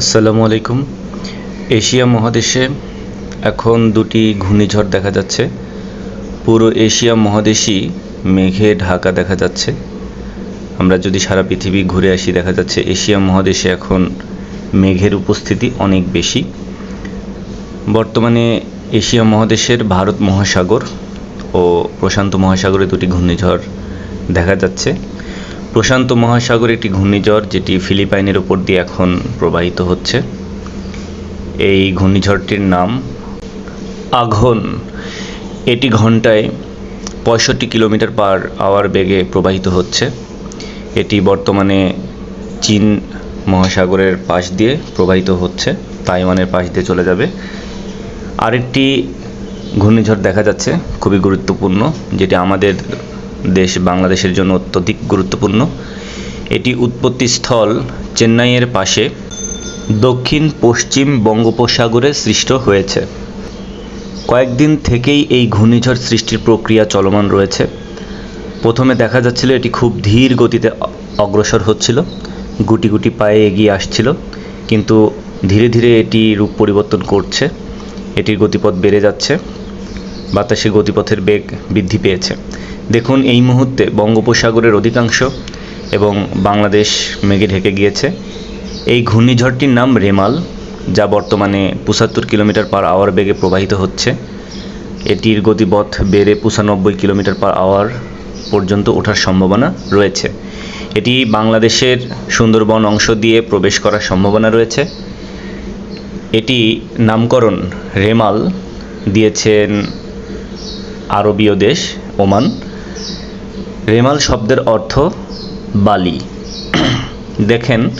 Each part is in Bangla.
আসসালামু আলাইকুম। এশিয়া মহাদেশে এখন দুটি ঘূর্ণিঝড় দেখা যাচ্ছে। পুরো এশিয়া মহাদেশই মেঘে ঢাকা দেখা যাচ্ছে। আমরা যদি সারা পৃথিবী ঘুরে আসি, দেখা যাচ্ছে এশিয়া মহাদেশে এখন মেঘের উপস্থিতি অনেক বেশি। বর্তমানে এশিয়া মহাদেশের ভারত মহাসাগর ও প্রশান্ত মহাসাগরে দুটি ঘূর্ণিঝড় দেখা যাচ্ছে। প্রশান্ত মহাসাগর একটি ঘূর্ণিঝড় যেটি ফিলিপাইনের উপর দিয়ে এখন প্রবাহিত হচ্ছে। এই ঘূর্ণিঝড়টির নাম আঘন। এটি ঘন্টায় পঁয়ষট্টি কিলোমিটার পার আওয়ার বেগে প্রবাহিত হচ্ছে। এটি বর্তমানে চীন মহাসাগরের পাশ দিয়ে প্রবাহিত হচ্ছে, তাইওয়ানের পাশ দিয়ে চলে যাবে। আরেকটি ঘূর্ণিঝড় দেখা যাচ্ছে, খুবই গুরুত্বপূর্ণ, যেটি আমাদের দেশ বাংলাদেশের জন্য অত্যধিক গুরুত্বপূর্ণ। এটি উৎপত্তিস্থল চেন্নাইয়ের পাশে। দক্ষিণ পশ্চিম বঙ্গোপসাগরে সৃষ্ট হয়েছে। কয়েকদিন থেকেই এই ঘূর্ণিঝড় সৃষ্টির প্রক্রিয়া চলমান রয়েছে। প্রথমে দেখা যাচ্ছিল এটি খুব ধীর গতিতে অগ্রসর হচ্ছিল, গুটি গুটি পায়ে এগিয়ে আসছিল, কিন্তু ধীরে ধীরে এটি রূপ পরিবর্তন করছে। এটির গতিপথ বেড়ে যাচ্ছে বাতাসে গতিপথের বেগ বৃদ্ধি পেয়েছে। দেখুন, এই মুহূর্তে বঙ্গোপসাগরের অধিকাংশ এবং বাংলাদেশ মেঘে ঢেকে গিয়েছে। এই ঘূর্ণিঝড়টির নাম রেমাল, যা বর্তমানে পঁচাত্তর কিলোমিটার পার আওয়ার বেগে প্রবাহিত হচ্ছে। এটির গতিপথ বেড়ে পঁচানব্বই কিলোমিটার পার আওয়ার পর্যন্ত ওঠার সম্ভাবনা রয়েছে। এটি বাংলাদেশের সুন্দরবন অংশ দিয়ে প্রবেশ করার সম্ভাবনা রয়েছে। এটি নামকরণ রেমাল দিয়েছেন আরবীয় দেশ ওমান। রেমাল শব্দের অর্থ বালি। দেখেন,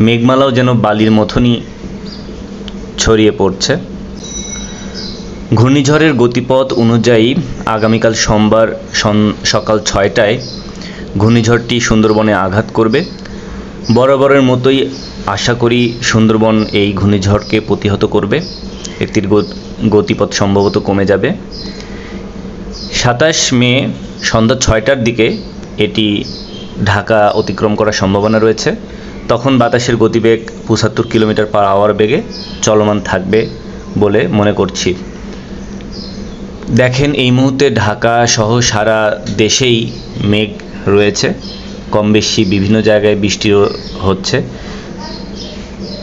মেঘমালাও যেন বালির মতনই ছড়িয়ে পড়ছে। ঘূর্ণিঝড়ের গতিপথ অনুযায়ী আগামীকাল সোমবার সকাল ছয়টায় ঘূর্ণিঝড়টি সুন্দরবনে আঘাত করবে। বরাবরের মতোই আশা করি সুন্দরবন এই ঘূর্ণিঝড়কে প্রতিহত করবে। এটির গত- গতিপথ সম্ভবত কমে যাবে। সাতাশ মে সন্ধ্যা ছয়টার দিকে এটি ঢাকা অতিক্রম করার সম্ভাবনা রয়েছে। তখন বাতাসের গতিবেগ পঁচাত্তর কিলোমিটার পার আওয়ার বেগে চলমান থাকবে বলে মনে করছি। দেখেন, এই মুহূর্তে ঢাকা সহ সারা দেশেই মেঘ রয়েছে। কম বেশি বিভিন্ন জায়গায় বৃষ্টিও হচ্ছে।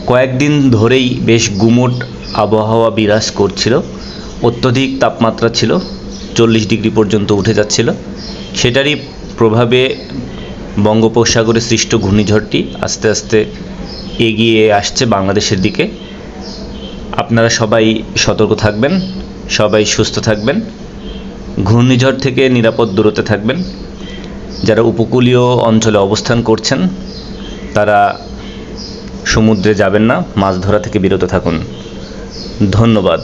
কয়েকদিন ধরেই বেশ গুমোট আবহাওয়া বিরাজ করছিল। অত্যধিক তাপমাত্রা ছিল। চল্লিশ ডিগ্রি পর্যন্ত উঠে যাচ্ছিল। সেটারই প্রভাবে বঙ্গোপসাগরে সৃষ্ট ঘূর্ণিঝড়টি আস্তে আস্তে এগিয়ে আসছে বাংলাদেশের দিকে। আপনারা সবাই সতর্ক থাকবেন, সবাই সুস্থ থাকবেন, ঘূর্ণিঝড় থেকে নিরাপদ দূরত্বে থাকবেন। যারা উপকূলীয় অঞ্চলে অবস্থান করছেন, তারা সমুদ্রে যাবেন না, মাছ ধরা থেকে বিরত থাকুন। ধন্যবাদ।